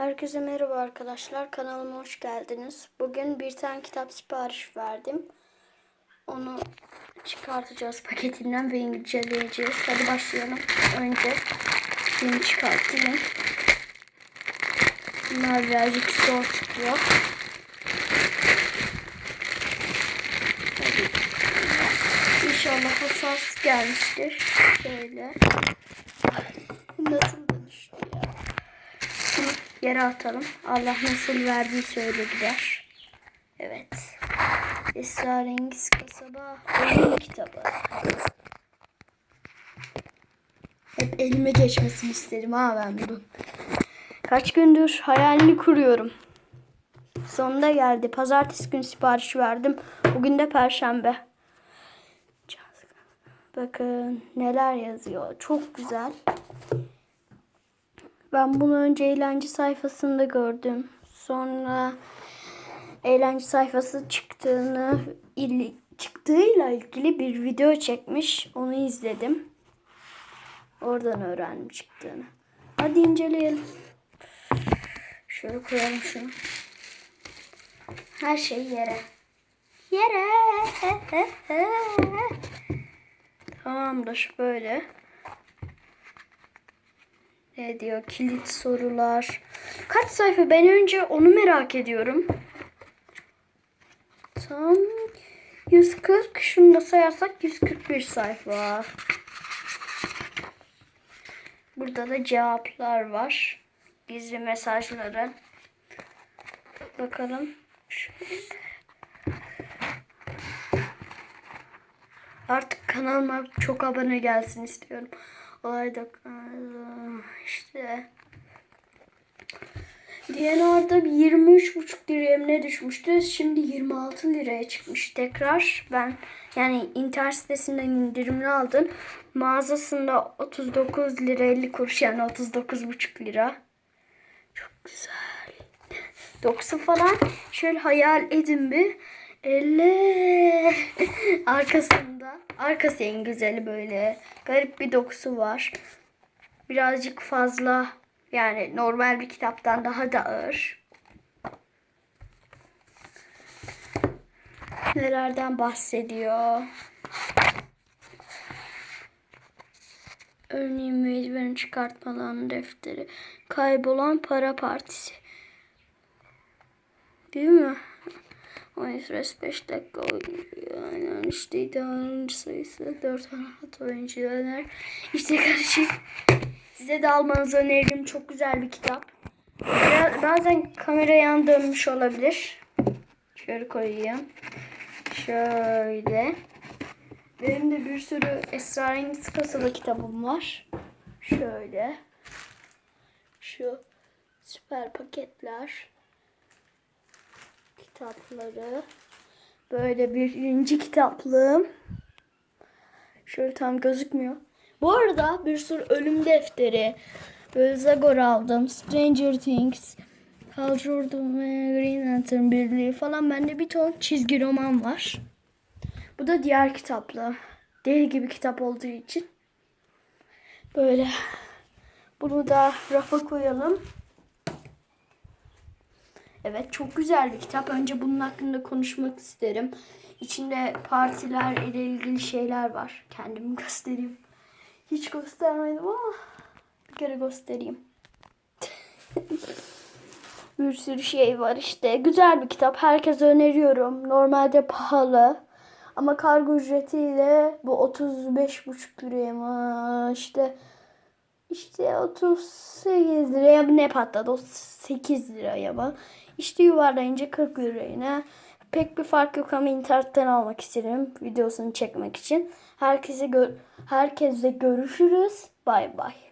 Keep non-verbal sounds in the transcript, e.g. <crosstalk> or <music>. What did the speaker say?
Herkese merhaba arkadaşlar. Kanalıma hoş geldiniz. Bugün bir tane kitap sipariş verdim. Onu çıkartacağız paketinden ve inceleyeceğiz. Hadi başlayalım. Önce filmi çıkartayım. Bunlar birazcık zor çıkıyor. Hadi. İnşallah hassas gelmiştir. Şöyle. Nasıl. Bunu yere atalım. Allah nasıl verdiyse öyle gider. Evet. Esrarengiz kasaba oyun kitabı. Hep elime geçmesini isterim ha ben bunu. Kaç gündür hayalini kuruyorum. Sonunda geldi. Pazartesi günü sipariş verdim. Bugün de perşembe. Bakın neler yazıyor. Çok güzel. Ben bunu önce eğlence sayfasında gördüm. Sonra eğlence sayfası çıktığını il, çıktığıyla ilgili bir video çekmiş. Onu izledim. Oradan öğrendim çıktığını. Hadi inceleyelim. Şöyle koyalım şunu. Her şey yere. Yere. <laughs> Tamamdır böyle. Ne diyor? Kilit sorular. Kaç sayfa? Ben önce onu merak ediyorum. Tam 140. Şunu da sayarsak 141 sayfa. Burada da cevaplar var. Gizli mesajları. Bakalım. Artık kanalıma çok abone gelsin istiyorum. Olayda işte DNR'da 23,5 liraya ne düşmüştü. Şimdi 26 liraya çıkmış tekrar. Ben yani internet sitesinden indirimli aldım. Mağazasında 39 lira 50 kuruş yani 39,5 lira. Çok güzel. Dokusu falan şöyle hayal edin bir. Elle <laughs> arkasında arkası en güzeli böyle garip bir dokusu var. Birazcık fazla yani normal bir kitaptan daha da ağır. Nelerden bahsediyor? Örneğin mecburen çıkartmalan defteri. Kaybolan para partisi. Değil mi? Oyun süresi 5 dakika oynuyor. İşte oyuncu sayısı 4 hat oyuncu döner. İşte karışık. Size de almanızı öneririm. Çok güzel bir kitap. Biraz, bazen kamera yan dönmüş olabilir. Şöyle koyayım. Şöyle. Benim de bir sürü esrarengiz kasalı kitabım var. Şöyle. Şu süper paketler kitapları. Böyle birinci kitaplığım. Şöyle tam gözükmüyor. Bu arada bir sürü ölüm defteri. Böyle Zagor aldım. Stranger Things. Hal Jordan ve Green Lantern Birliği falan. Bende bir ton çizgi roman var. Bu da diğer kitaplı. Deli gibi kitap olduğu için. Böyle. Bunu da rafa koyalım. Evet çok güzel bir kitap. Önce bunun hakkında konuşmak isterim. İçinde partiler ile ilgili şeyler var. Kendimi göstereyim. Hiç göstermedim ama bir kere göstereyim. <laughs> bir sürü şey var işte. Güzel bir kitap. Herkese öneriyorum. Normalde pahalı. Ama kargo ücretiyle bu 35,5 liraya mı işte işte 38 liraya ne patladı? 8 liraya mı? İşte yuvarlayınca 40 liraya. Pek bir fark yok ama internetten almak istedim videosunu çekmek için. Herkese gö herkese görüşürüz. Bay bay.